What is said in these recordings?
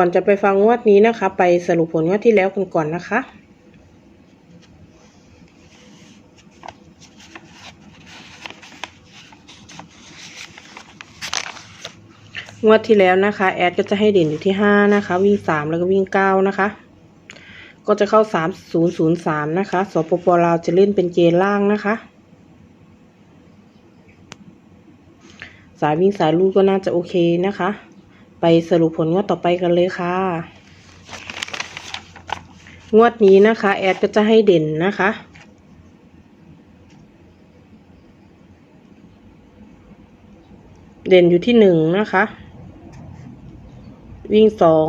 ก่อนจะไปฟังงวดนี้นะคะ ไปสรุปผลงวดที่แล้วกันก่อนนะคะ งวดที่แล้วนะคะ แอดก็จะให้เด่นอยู่ที่ห้านะคะ วิ่งสามแล้วก็วิ่งเก้านะคะ ก็จะเข้าสามศูนย์ศูนย์สามนะคะสปปลาวจะเล่นเป็นเกณฑ์ล่างนะคะสายวิ่งสายลูกก็น่าจะโอเคนะคะ ไปสรุปผลงวดต่อไปกันเลยค่ะ งวดนี้นะคะ แอดก็จะให้เด่นนะคะ เด่นอยู่ที่หนึ่งนะคะ วิ่งสอง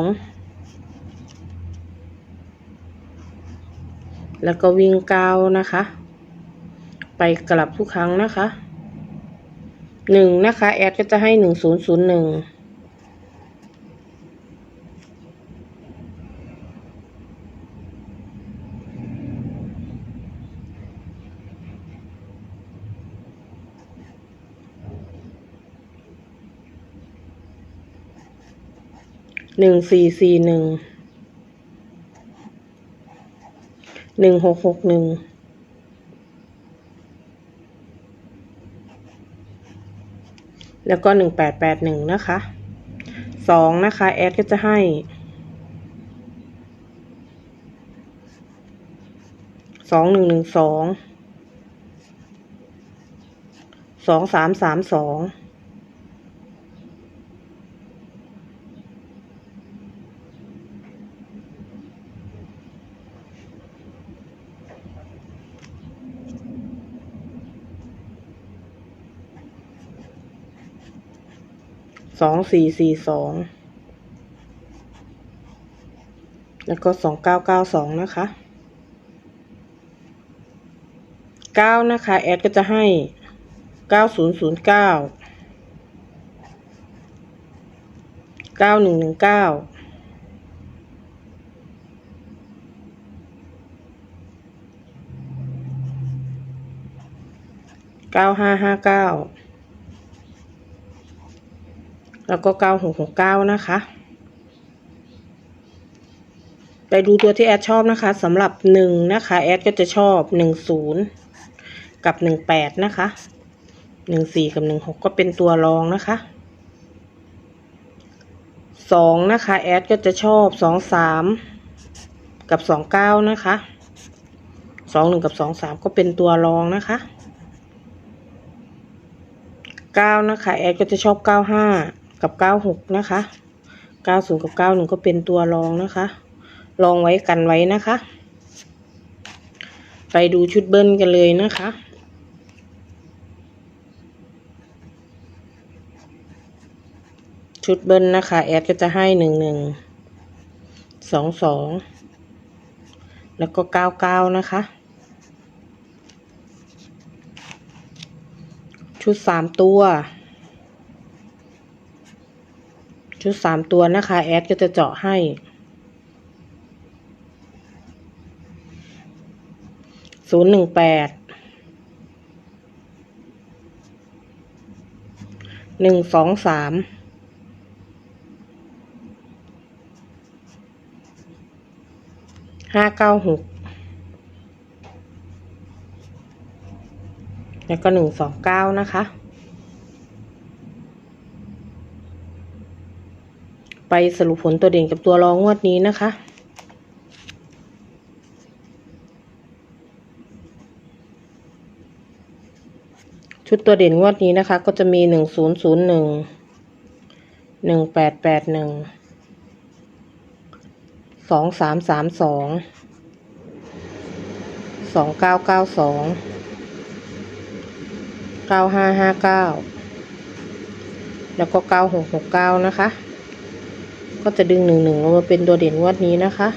แล้วก็วิ่งเก้านะคะ ไปกลับทุกครั้งนะคะหนึ่งนะคะ แอดก็จะให้หนึ่งศูนย์ศูนย์หนึ่ง หนึ่งสี่สี่หนึ่ง หนึ่งหกหกหนึ่ง แล้วก็หนึ่งแปดแปดหนึ่งนะคะ สองนะคะ แอดก็จะให้สองหนึ่งหนึ่งสอง สองสามสามสอง สองสี่สี่สองแล้วก็สองเก้าเก้าสองนะคะเก้านะคะ แอดก็จะให้เก้าศูนย์ศูนย์เก้าเก้าหนึ่งหนึ่งเก้าเก้าห้าห้าเก้า แล้วก็เก้าหกหกเก้านะคะ ไปดูตัวที่แอดชอบนะคะสำหรับหนึ่งนะคะแอดก็จะชอบหนึ่งศูนย์กับหนึ่งแปดนะคะหนึ่งสี่กับหนึ่งหกก็เป็นตัวรองนะคะสองนะคะแอดก็จะชอบสองสามกับสองเก้านะคะสองหนึ่งกับสองสามก็เป็นตัวรองนะคะเก้านะคะแอดก็จะชอบเก้าห้า กับเก้าหกนะคะเก้าศูนย์กับเก้าหนึ่งก็เป็นตัวรองนะคะลองไว้กันไว้นะคะ ไปดูชุดเบิ้ลกันเลยนะคะชุดเบิ้ลนะคะ แอดก็จะให้หนึ่งหนึ่งสองสองแล้วก็เก้าเก้านะคะ ชุดสามตัว ชุดสามตัวนะคะ แอดก็จะเจาะให้ ศูนย์หนึ่งแปด หนึ่งสองสาม ห้าเก้าหก แล้วก็หนึ่งสองเก้านะคะ ไปสรุปผลตัวเด่นกับตัวรองงวดนี้นะคะ ชุดตัวเด่นงวดนี้นะคะ ก็จะมีหนึ่งศูนย์ศูนย์หนึ่งหนึ่งแปดแปดหนึ่งสองสามสามสองสองเก้าเก้าสองเก้าห้าห้าเก้าแล้วก็เก้าหกหกเก้านะคะ ก็จะดึงหนึ่งหนึ่งออกมาเป็นตัวเด่นงวดนี้นะคะ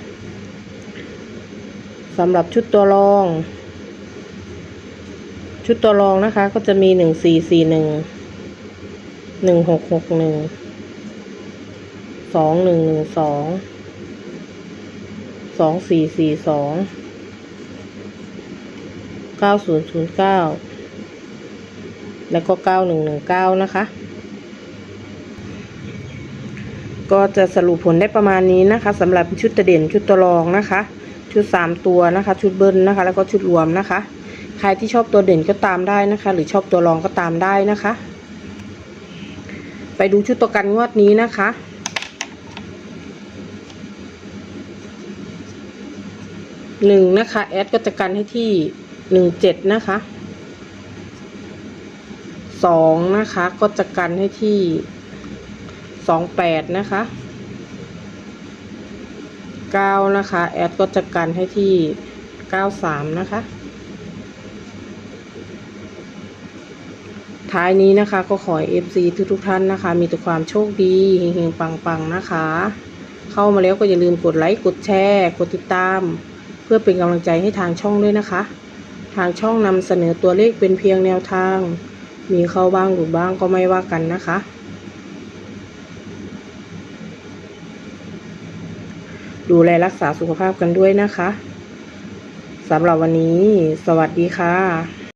สำหรับชุดตัวรอง ชุดตัวรองนะคะ ก็จะมีหนึ่งสี่สี่หนึ่งหนึ่งหกหกหนึ่งสองหนึ่งหนึ่งสองสองสี่สี่สองเก้าศูนย์ศูนย์เก้าแล้วก็เก้าหนึ่งหนึ่งเก้านะคะ ก็จะสรุปผลได้ประมาณนี้นะคะสำหรับชุดตะเด่นชุดตัวรองนะคะ ชุดสามตัวนะคะ ชุดเบิ้ลนะคะ แล้วก็ชุดรวมนะคะ ใครที่ชอบตัวเด่นก็ตามได้นะคะ หรือชอบตัวรองก็ตามได้นะคะ ไปดูชุดตัวกันงวดนี้นะคะหนึ่งนะคะแอดก็จะกันให้ที่หนึ่งเจ็ดนะคะสองนะคะก็จะกันให้ที่ สองแปดนะคะเก้านะคะ แอดก็จะกันให้ที่เก้าสามนะคะ ท้ายนี้นะคะก็ขอเอฟซีทุกทุกๆท่านนะคะ มีแต่ความโชคดีเฮงๆ ปังๆ นะคะ เข้ามาแล้วก็อย่าลืมกดไลค์ กดแชร์ กดติดตาม เพื่อเป็นกำลังใจให้ทางช่องด้วยนะคะ ทางช่องนำเสนอตัวเลขเป็นเพียงแนวทาง มีเข้าบ้างหรือบ้างก็ไม่ว่ากันนะคะ ดูแลรักษาสุขภาพกันด้วยนะคะสำหรับวันนี้ สวัสดีค่ะ